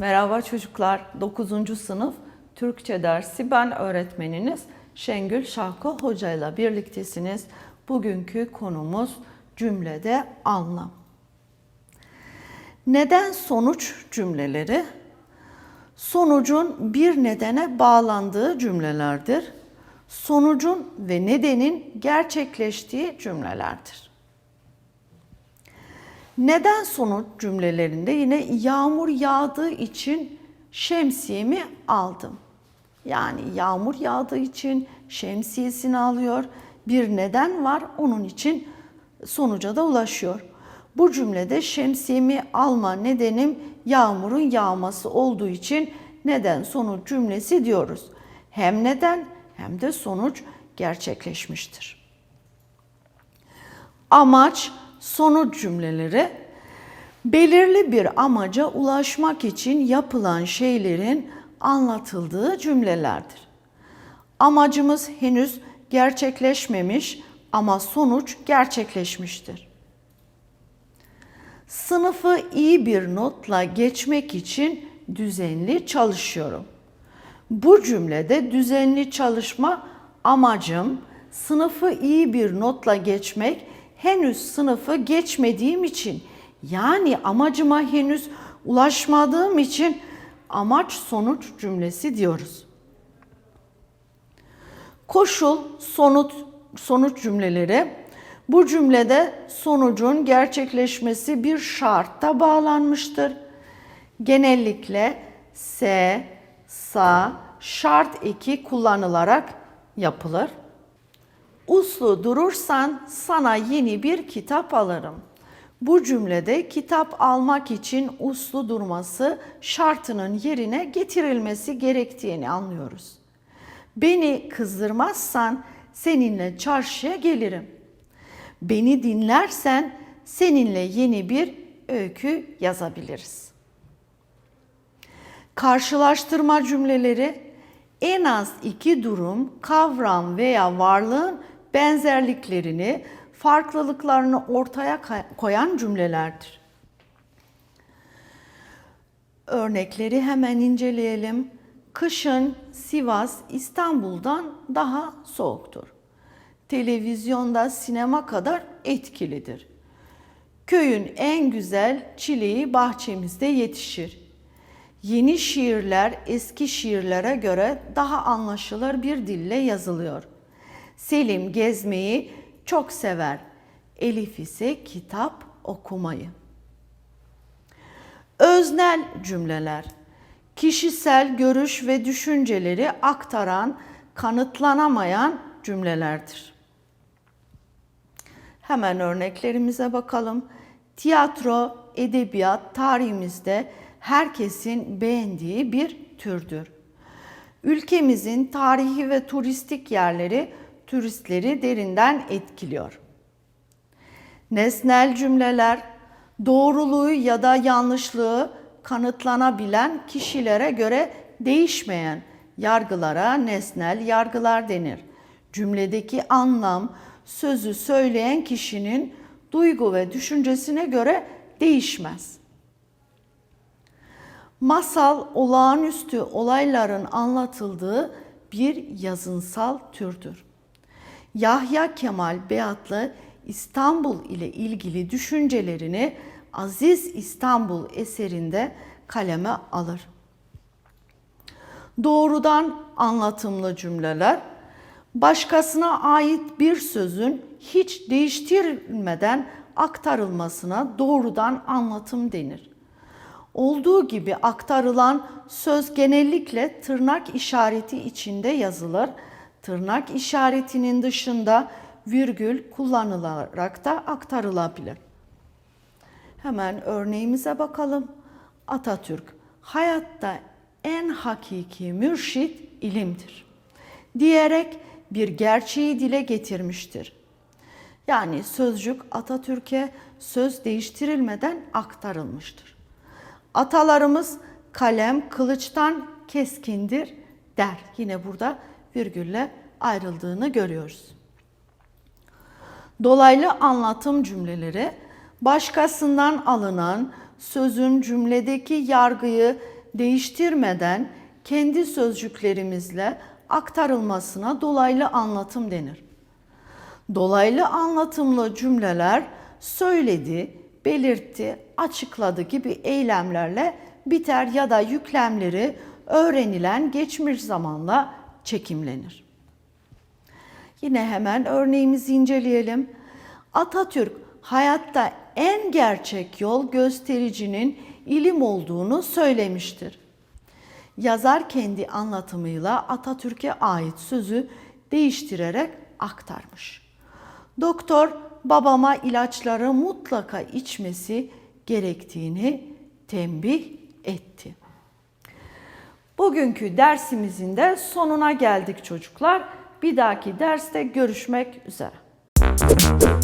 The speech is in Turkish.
Merhaba çocuklar. 9. sınıf Türkçe dersi ben öğretmeniniz Şengül Şahko Hoca ile birliktesiniz. Bugünkü konumuz cümlede anlam. Neden sonuç cümleleri sonucun bir nedene bağlandığı cümlelerdir. Sonucun ve nedenin gerçekleştiği cümlelerdir. Neden sonuç cümlelerinde yine yağmur yağdığı için şemsiyemi aldım. Yani yağmur yağdığı için şemsiyesini alıyor. Bir neden var onun için sonuca da ulaşıyor. Bu cümlede şemsiyemi alma nedenim yağmurun yağması olduğu için neden sonuç cümlesi diyoruz. Hem neden hem de sonuç gerçekleşmiştir. Amaç sonuç cümleleri belirli bir amaca ulaşmak için yapılan şeylerin anlatıldığı cümlelerdir. Amacımız henüz gerçekleşmemiş ama sonuç gerçekleşmiştir. Sınıfı iyi bir notla geçmek için düzenli çalışıyorum. Bu cümlede düzenli çalışma amacım sınıfı iyi bir notla geçmek henüz sınıfı geçmediğim için yani amacıma henüz ulaşmadığım için amaç sonuç cümlesi diyoruz. Koşul sonuç sonuç cümleleri bu cümlede sonucun gerçekleşmesi bir şartta bağlanmıştır. Genellikle se, sa, şart eki kullanılarak yapılır. Uslu durursan sana yeni bir kitap alırım. Bu cümlede kitap almak için uslu durması şartının yerine getirilmesi gerektiğini anlıyoruz. Beni kızdırmazsan seninle çarşıya gelirim. Beni dinlersen seninle yeni bir öykü yazabiliriz. Karşılaştırma cümleleri en az iki durum, kavram veya varlığın benzerliklerini, farklılıklarını ortaya koyan cümlelerdir. Örnekleri hemen inceleyelim. Kışın Sivas İstanbul'dan daha soğuktur. Televizyonda sinema kadar etkilidir. Köyün en güzel çileği bahçemizde yetişir. Yeni şiirler eski şiirlere göre daha anlaşılır bir dille yazılıyor. Selim gezmeyi çok sever. Elif ise kitap okumayı. Öznel cümleler kişisel görüş ve düşünceleri aktaran, kanıtlanamayan cümlelerdir. Hemen örneklerimize bakalım. Tiyatro, edebiyat tarihimizde herkesin beğendiği bir türdür. Ülkemizin tarihi ve turistik yerleri turistleri derinden etkiliyor. Nesnel cümleler doğruluğu ya da yanlışlığı kanıtlanabilen kişilere göre değişmeyen yargılara nesnel yargılar denir. Cümledeki anlam sözü söyleyen kişinin duygu ve düşüncesine göre değişmez. Masal olağanüstü olayların anlatıldığı bir yazınsal türdür. Yahya Kemal Beyatlı İstanbul ile ilgili düşüncelerini Aziz İstanbul eserinde kaleme alır. Doğrudan anlatımlı cümleler başkasına ait bir sözün hiç değiştirilmeden aktarılmasına doğrudan anlatım denir. Olduğu gibi aktarılan söz genellikle tırnak işareti içinde yazılır. Tırnak işaretinin dışında virgül kullanılarak da aktarılabilir. Hemen örneğimize bakalım. Atatürk, hayatta en hakiki mürşit ilimdir diyerek bir gerçeği dile getirmiştir. Yani sözcük Atatürk'e söz değiştirilmeden aktarılmıştır. Atalarımız kalem kılıçtan keskindir der. Yine burada virgülle ayrıldığını görüyoruz. Dolaylı anlatım cümleleri başkasından alınan sözün cümledeki yargıyı değiştirmeden kendi sözcüklerimizle aktarılmasına dolaylı anlatım denir. Dolaylı anlatımlı cümleler söyledi, belirtti, açıkladı gibi eylemlerle biter ya da yüklemleri öğrenilen geçmiş zamanla çekimlenir. Yine hemen örneğimizi inceleyelim. Atatürk hayatta en gerçek yol göstericinin ilim olduğunu söylemiştir. Yazar kendi anlatımıyla Atatürk'e ait sözü değiştirerek aktarmış. Doktor babama ilaçları mutlaka içmesi gerektiğini tembih etti. Bugünkü dersimizin de sonuna geldik çocuklar. Bir dahaki derste görüşmek üzere.